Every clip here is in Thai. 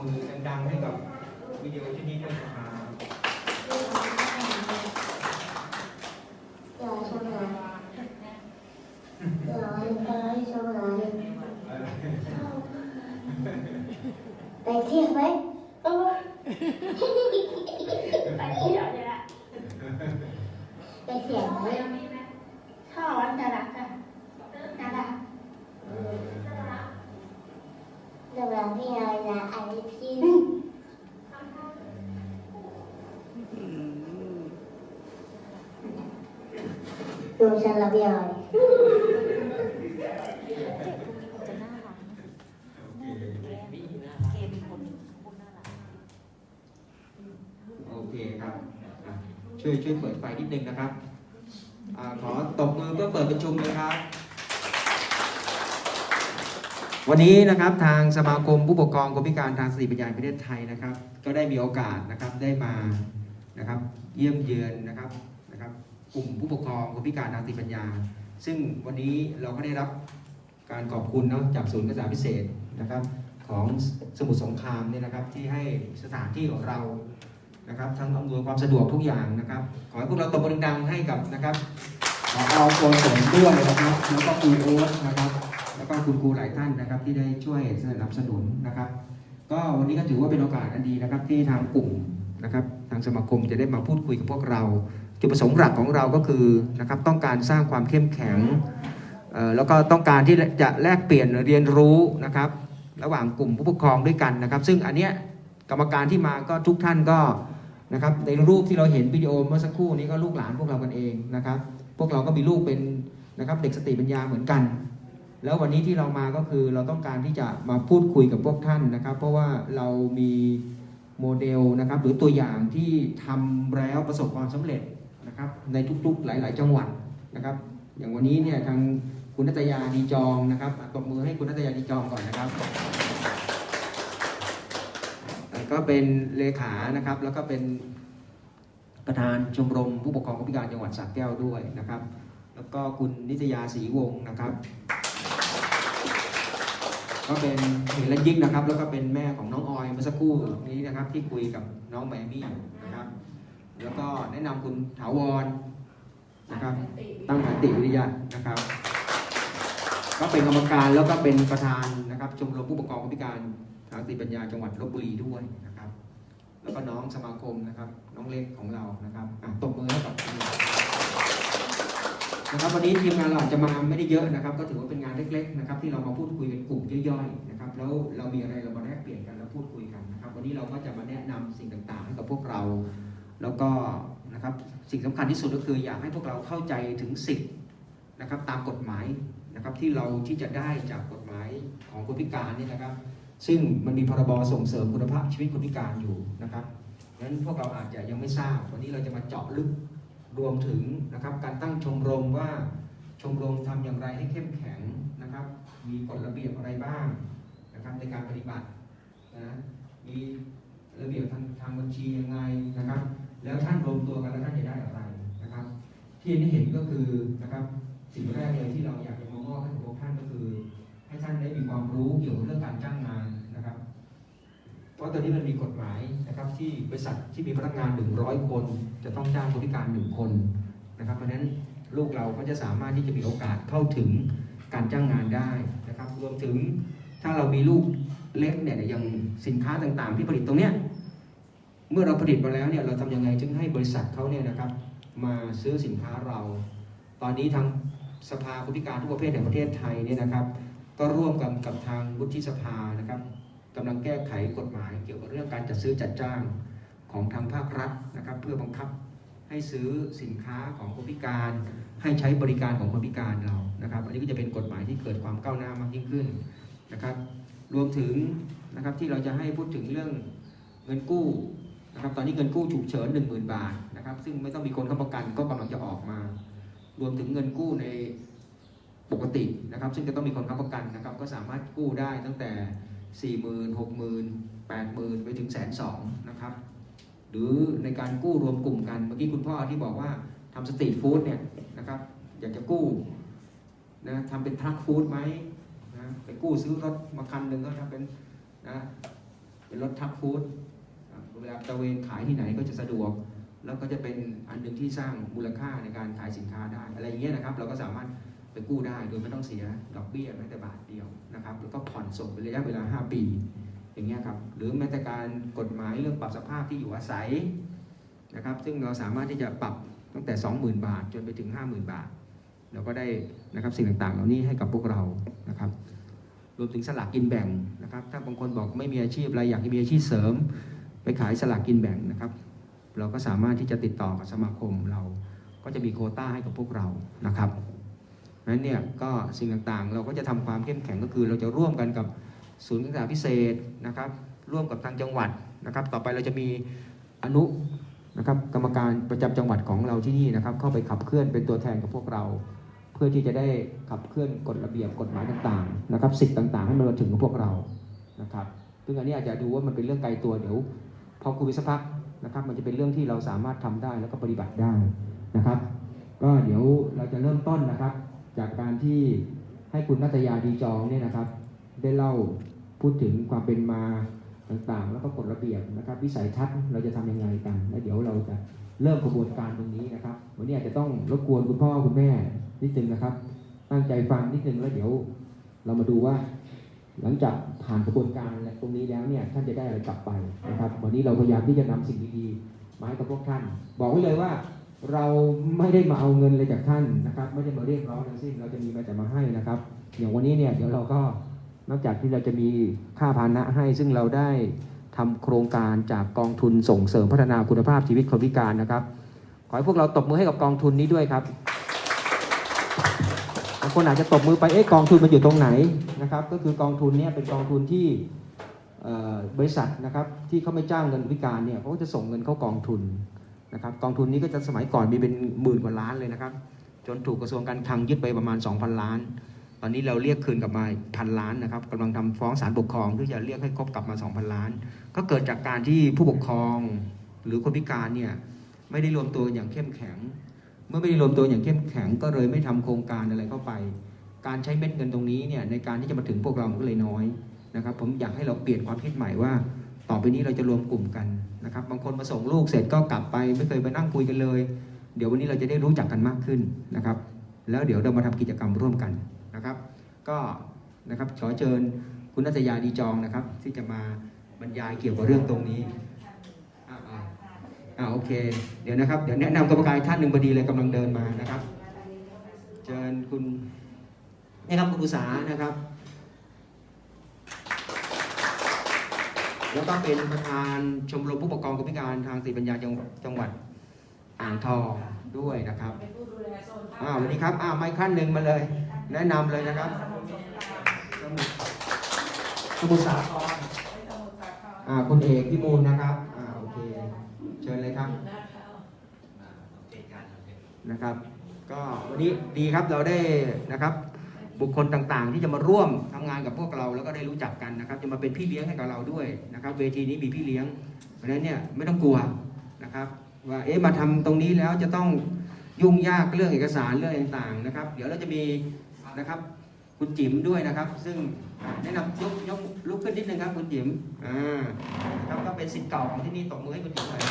มือดังๆให้กับวิดีโอชิ้นนี้ด้วยนะครับอย่าชมไหนอย่าให้ชมไหนไปเที่ยวไหมเออไปเที่ยวเนี่ยแหละไปเที่ยวไหมชอบวันน่ารักอะน่ารัก เรื่ องราวพี่อะไรนะอันนี้พี่ดูฉันระเบียบจะน่ารักโอเคเกมเป็นคนพูดน่ารักโอเคครับอะช่วยช่วยเปิดไฟนิดนึงนะครับอ่าขอตบมือเพื่อเปิดประชุมเลยครับ วันนี้นะครับทางสมาคมผู้ปกครองคนพิการทางสติปัญญาประเทศไทยนะครับ ก็ได้มีโอกาสนะครับได้มานะครับเยี่ยมเยือนนะครับนะครับกลุ่มผู้ปกครองคนพิการทางสติปัญญา ซึ่งวันนี้เราก็ได้รับการขอบคุณเนาะจากศูนย์กาษาพิเศษนะครับของสมุทรสงครามเนี่ยนะครับที่ให้สถานที่ของเรานะครับทั้งอำนวยความสะดวกทุกอย่างนะครับ ขอให้พวกเราตบมือดังให้กับนะครับขอเอาโกศลด้วยนะครับแล้วก็ครูโอ๊ตนะครับ ก็คุณครูหลายท่านนะครับ ที่ได้ช่วยสนับสนุนนะครับ ก็วันนี้ก็ถือว่าเป็นโอกาสอันดีนะครับ ที่ทางกลุ่มนะครับ ทางสมาคมจะได้มาพูดคุยกับพวกเรา จุดประสงค์หลักของเราก็คือนะครับต้องการสร้างความเข้มแข็งแล้วก็ต้องการที่จะแลกเปลี่ยนเรียนรู้นะครับ ระหว่างกลุ่มผู้ปกครองด้วยกันนะครับ ซึ่งอันเนี้ยกรรมการที่มาก็ทุกท่านก็นะครับในรูปที่เราเห็นวิดีโอเมื่อสักครู่นี้ก็ลูกหลานพวกเรากันเองนะครับ พวกเราก็มีลูกเป็นนะครับเด็กสติปัญญาเหมือนกัน แล้ววันนี้ที่เรามาก็คือเราต้องการที่จะมาพูดคุยกับพวกท่านนะครับ เพราะว่าเรามีโมเดลนะครับหรือตัวอย่างที่ทำแล้วประสบความสำเร็จนะครับในทุกๆหลาย ๆ จังหวัดนะครับ อย่างวันนี้เนี่ยทางคุณนัตยาดีจองนะครับตบมือให้คุณนัตยาดีจองก่อนนะครับ ก็เป็นเลขานะครับแล้วก็เป็นประธานชมรมผู้ปกครองผู้พิการจังหวัดสระแก้วด้วยนะครับ แล้วก็คุณนิตยาศรีวงศ์นะครับ ก็เป็นเฮลันยิกนะครับ แล้วก็เป็นแม่ของน้องออยเมื่อสักครู่นี้นะครับ ที่คุยกับน้องแมมี่นะครับ แล้วก็แนะนำคุณถาวรนะครับ ตั้งขันติวิริยะนะครับ ก็เป็นกรรมการแล้วก็เป็นประธานนะครับชมรมผู้ปกครองผู้พิการทางสติปัญญาจังหวัดลบบุรีด้วยนะครับ แล้วก็น้องสมาคมนะครับ น้องเล็กของเรานะครับอะตบมือให้กับ นะครับวันนี้ทีมงานเราอาจจะมาไม่ได้เยอะนะครับ ก็ถือว่าเป็นงานเล็ก ๆ นะครับ ที่เรามาพูดคุยเป็นกลุ่มย่อยๆนะครับแล้วเรามีอะไรเรามาแลกเปลี่ยนกันแล้วพูดคุยกันนะครับ วันนี้เราก็จะมาแนะนำสิ่งต่างๆ ให้กับพวกเรา แล้วก็นะครับสิ่งสำคัญที่สุดก็คืออยากให้พวกเราเข้าใจถึงสิทธิ์นะครับตามกฎหมายนะครับที่เราที่จะได้จากกฎหมายของคนพิการนี่นะครับ ซึ่งมันมีพรบส่งเสริมคุณภาพชีวิตคนพิการอยู่นะครับงั้นพวกเราอาจจะยังไม่ทราบวันนี้เราจะมาเจาะลึก รวมถึงนะครับการตั้งชมรมว่าชมรมทำอย่างไรให้เข้มแข็งนะครับ มีกฎระเบียบอะไรบ้างนะครับในการปฏิบัตินะมีระเบียบทางทางบัญชียังไงนะครับ แล้วท่านรวมตัวกันแล้วท่านจะได้อะไรนะครับ ที่นี่เห็นก็คือนะครับสิ่งแรกเลยที่เราอยากจะมามอบให้กับพวกท่านก็คือ ให้ท่านได้มีความรู้เกี่ยวกับเรื่องการจ้างงาน รับเพราะตอนนี้มันมีกฎหมายนะครับที่บริษัทที่มีพนักงาน 100 คน จะต้องจ้างคนพิการหนึ่งคนนะครับ เพราะฉะนั้นลูกเราก็จะสามารถที่จะมีโอกาสเข้าถึงการจ้างงานได้นะครับ รวมถึงถ้าเรามีลูกเล็กเนี่ยอย่างสินค้าต่างๆ ที่ผลิตตรงเนี้ยเมื่อเราผลิตมาแล้วเนี่ยเราทำยังไงจึงให้บริษัทเขาเนี่ยนะครับ มาซื้อสินค้าเรา ตอนนี้ทางสภาผู้พิการทุกประเภทแห่งประเทศไทยเนี่ยนะครับ ก็ร่วมกันกับทางวุฒิสภานะครับ กำลังแก้ไขกฎหมายเกี่ยวกับเรื่องการจัดซื้อจัดจ้างของทางภาครัฐนะครับ เพื่อบังคับให้ซื้อสินค้าของคนพิการ ให้ใช้บริการของคนพิการเรานะครับ อันนี้ก็จะเป็นกฎหมายที่เกิดความก้าวหน้ามากยิ่งขึ้นนะครับ รวมถึงนะครับที่เราจะให้พูดถึงเรื่องเงินกู้นะครับตอนนี้เงินกู้ฉุกเฉิน1 0,000 บาทนะครับ ซึ่งไม่ต้องมีคนค้ำประกันก็กำลังจะออกมา รวมถึงเงินกู้ในปกตินะครับ ซึ่งจะต้องมีคนค้ำประกันนะครับ ก็สามารถกู้ได้ตั้งแต่ 4 0 0 0 0 6 0 0 0 0 8 0 0 0 0ไปถึงแสนสองนะครับ หรือในการกู้รวมกลุ่มกัน เมื่อกี้คุณพ่อที่บอกว่าทำสตรีทฟู้ดเนี่ยนะครับ อยากจะกู้นะทำเป็นทรัคฟู้ดไหมนะไปกู้ซื้อรถมาคันหนึ่งก็ทำเป็นนะเป็นรถทับฟู้ดเวลาตะเวนขายที่ไหนก็จะสะดวก แล้วก็จะเป็นอันหนึ่งที่สร้างมูลค่าในการขายสินค้าได้ อะไรอย่างเงี้ยนะครับ เราก็สามารถ ไปกู้ได้โดยไม่ต้องเสียดอกเบี้ยแม้แต่บาทเดียวนะครับ แล้วก็ผ่อนส่งเป็นระยะเวลา 5 ปี อย่างเงี้ยครับ หรือแม้แต่การกฎหมายเรื่องปรับสภาพที่อยู่อาศัยนะครับ ซึ่งเราสามารถที่จะปรับตั้งแต่ 20,000 บาท จนไปถึง 50,000 บาท เราก็ได้นะครับสิ่งต่างๆ เหล่านี้ให้กับพวกเรานะครับ รวมถึงสลากกินแบ่งนะครับ ถ้าบางคนบอกไม่มีอาชีพอะไรอยากมีอาชีพเสริม ไปขายสลากกินแบ่งนะครับ เราก็สามารถที่จะติดต่อกับสมาคมเรา ก็จะมีโควต้าให้กับพวกเรานะครับ นั้นเนี่ยก็สิ่งต่างๆ เราก็จะทำความเข้มแข็งก็คือ เราจะร่วมกันกับศูนย์การศึกษาพิเศษนะครับ ร่วมกับทางจังหวัดนะครับ ต่อไปเราจะมีอนุนะครับกรรมการประจำจังหวัดของเราที่นี่นะครับ เข้าไปขับเคลื่อนเป็นตัวแทนกับพวกเรา เพื่อที่จะได้ขับเคลื่อนกฎระเบียบกฎหมายต่างๆนะครับสิทธิ์ต่างๆ ให้มันมาถึงกับพวกเรานะครับซึ่งอันนี้อาจจะดูว่ามันเป็นเรื่องไกลตัวเดี๋ยวพอคุยสักพักนะครับ มันจะเป็นเรื่องที่เราสามารถทำได้แล้วก็ปฏิบัติได้นะครับ ก็เดี๋ยวเราจะเริ่มต้นนะครับ จากการที่ให้คุณนัตยาดีจองเนี่ยนะครับ ได้เล่าพูดถึงความเป็นมาต่างๆ แล้วก็กฎระเบียบนะครับ วิสัยทัศน์เราจะทำยังไงกัน แล้วเดี๋ยวเราจะเริ่มกระบวนการตรงนี้นะครับ วันนี้อาจจะต้องรบกวนคุณพ่อคุณแม่นิดนึงนะครับ ตั้งใจฟังนิดนึงแล้วเดี๋ยวเรามาดูว่า หลังจากผ่านกระบวนการตรงนี้แล้วเนี่ยท่านจะได้อะไรกลับไปนะครับ วันนี้เราพยายามที่จะนำสิ่งดีๆมาให้กับพวกท่าน บอกไว้เลยว่า เราไม่ได้มาเอาเงินเลยจากท่านนะครับ ไม่ได้มาเรียกร้องทั้งสิ้นเราจะมีมาแต่มาให้นะครับ อย่างวันนี้เนี่ยเดี๋ยวเราก็นอกจากที่เราจะมีค่าพานะให้ ซึ่งเราได้ทำโครงการจากกองทุนส่งเสริมพัฒนาคุณภาพชีวิตคนพิการนะครับ ขอให้พวกเราตบมือให้กับกองทุนนี้ด้วยครับบางคนอาจจะตบมือไปเอ๊ะกองทุนมันอยู่ตรงไหนนะครับ ก็คือกองทุนเนี่ยเป็นกองทุนที่บริษัทนะครับที่เขาไม่จ้างเงินพิการเนี่ยเขาก็จะส่งเงินเข้ากองทุน นะครับกองทุนนี้ก็จะสมัยก่อนมีเป็นหมื่นกว่าล้านเลยนะครับ จนถูกกระทรวงการคลังยึดไปประมาณ 2,000 ล้าน ตอนนี้เราเรียกคืนกลับมาพันล้านนะครับกำลังทำฟ้องศาลปกครองเพื่อจะเรียกให้ครบกลับมา 2,000 ล้าน ก็เกิดจากการที่ผู้ปกครองหรือคนพิการเนี่ยไม่ได้รวมตัวอย่างเข้มแข็ง เมื่อไม่ได้รวมตัวอย่างเข้มแข็ง ก็เลยไม่ทำโครงการอะไรเข้าไป การใช้เม็ดเงินตรงนี้เนี่ยในการที่จะมาถึงพวกเรามันก็เลยน้อยนะครับ ผมอยากให้เราเปลี่ยนความคิดใหม่ว่า ต่อไปนี้เราจะรวมกลุ่มกันนะครับ บางคนมาส่งลูกเสร็จก็กลับไปไม่เคยไปนั่งคุยกันเลย เดี๋ยววันนี้เราจะได้รู้จักกันมากขึ้นนะครับ แล้วเดี๋ยวเรามาทำกิจกรรมร่วมกันนะครับ ก็นะครับขอเชิญคุณนัตยาดีจองนะครับ ที่จะมาบรรยายเกี่ยวกับเรื่องตรงนี้อ่าโอเค เดี๋ยวนะครับ เดี๋ยวแนะนำกรรมการท่านหนึ่งพอดีเลยกำลังเดินมานะครับ เชิญคุณนี่ครับคุณอุษานะครับ แล้วก็เป็นประธานชมรมผู้ปกครองคนพิการทางสติปัญญาจังจังหวัดอ่างทองด้วยนะครับอ้าวสวัสดีครับอ้าวไมค์ขั้นหนึ่งมาเลย แนะนำเลยนะครับ สมุทรสมุทรสาครอ่าคุณเอกพี่มูลนะครับอ่าโอเค เชิญเลยครับนะครับก็วันนี้ดีครับเราได้นะครับ บุคคลต่างๆ ที่จะมาร่วมทำงานกับพวกเราแล้วก็ได้รู้จักกันนะครับ จะมาเป็นพี่เลี้ยงให้กับเราด้วยนะครับ เวทีนี้มีพี่เลี้ยง เพราะฉะนั้นเนี่ยไม่ต้องกลัวนะครับ ว่าเอ๊ะมาทำตรงนี้แล้วจะต้องยุ่งยากเรื่องเอกสารเรื่องต่างๆนะครับ เดี๋ยวเราจะมีนะครับคุณจิ๋มด้วยนะครับ ซึ่งแนะนำยกยกลุกขึ้นนิดนึงครับคุณจิ๋มอ่าครับก็เป็นสิทธิ์เก่าของที่นี่ตบมือให้คุณจิ๋มหน่อย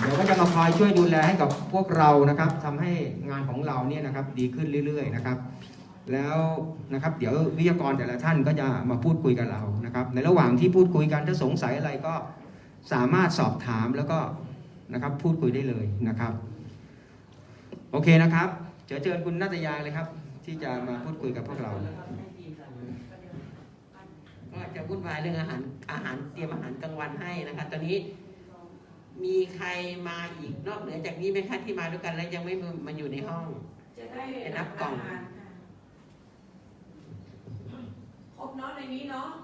เดี๋ยวก็จะมาคอยช่วยดูแลให้กับพวกเรานะครับทำให้งานของเราเนี่ยนะครับดีขึ้นเรื่อยๆนะครับ แล้วนะครับเดี๋ยววิทยากรแต่ละท่านก็จะมาพูดคุยกับเรานะครับ ในระหว่างที่พูดคุยกันถ้าสงสัยอะไรก็สามารถสอบถามแล้วก็นะครับพูดคุยได้เลยนะครับ โอเคนะครับเชิญเชิญคุณนัตยาเลยครับ ที่จะมาพูดคุยกับพวกเราก็จะวุ่นวายเรื่องอาหารอาหารเตรียมอาหารกลางวันให้นะคะตอนนี้ มีใครมาอีกนอกเหนือจากนี้ไหมคะที่มาด้วยกันแล้วยังไม่มาอยู่ในห้อง จะได้ไปนับกล่อง ครบเนาะในนี้เนาะค